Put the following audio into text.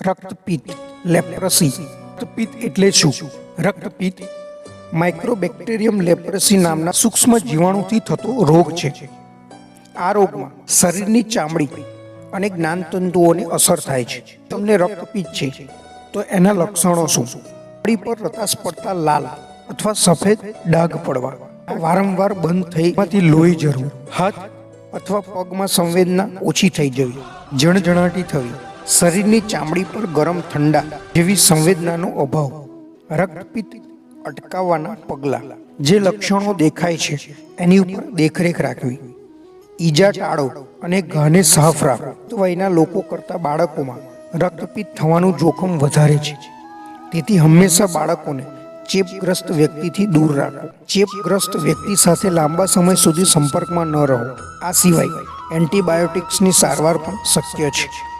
રક્તપિત્ત leprosy રક્તપિત્ત એટલે શું? રક્તપિત્ત માઇક્રોબેક્ટેરિયમ leprosy નામના સૂક્ષ્મ જીવાણુથી થતો રોગ છે. આ રોગમાં શરીરની ચામડી અને જ્ઞાનતંતુઓને અસર થાય છે. તમને રક્તપિત્ત છે, તો એના લક્ષણો શું? ચામડી પર રતાશ પડતા લાલ અથવા સફેદ ડાઘ પડવા. વારંવાર બંધ થઈમાંથી લોહી જરૂર હાથ અથવા પગમાં સંવેદના ઓછી થઈ જવી, જણજણાટી થવી. શરીરની ચામડી પર ગરમ ઠંડા જેવી સંવેદનાનો અભાવ રક્તપિત્ત અટકાવવાના પગલાં, જે લક્ષણો દેખાય છે, એની ઉપર દેખરેખ રાખવી. ઈજા ટાળો અને ઘાને સાફ રાખો. તો વયના લોકો કરતા બાળકોમાં રક્તપિત્ત થવાનું જોખમ વધારે છે. તેથી હંમેશા બાળકોને ચેપગ્રસ્ત વ્યક્તિથી દૂર રાખો. ચેપગ્રસ્ત વ્યક્તિ સાથે લાંબા સમય સુધી સંપર્કમાં ન રહો. આ સિવાય એન્ટીબાયોટિક્સની સારવાર પણ શક્ય છે.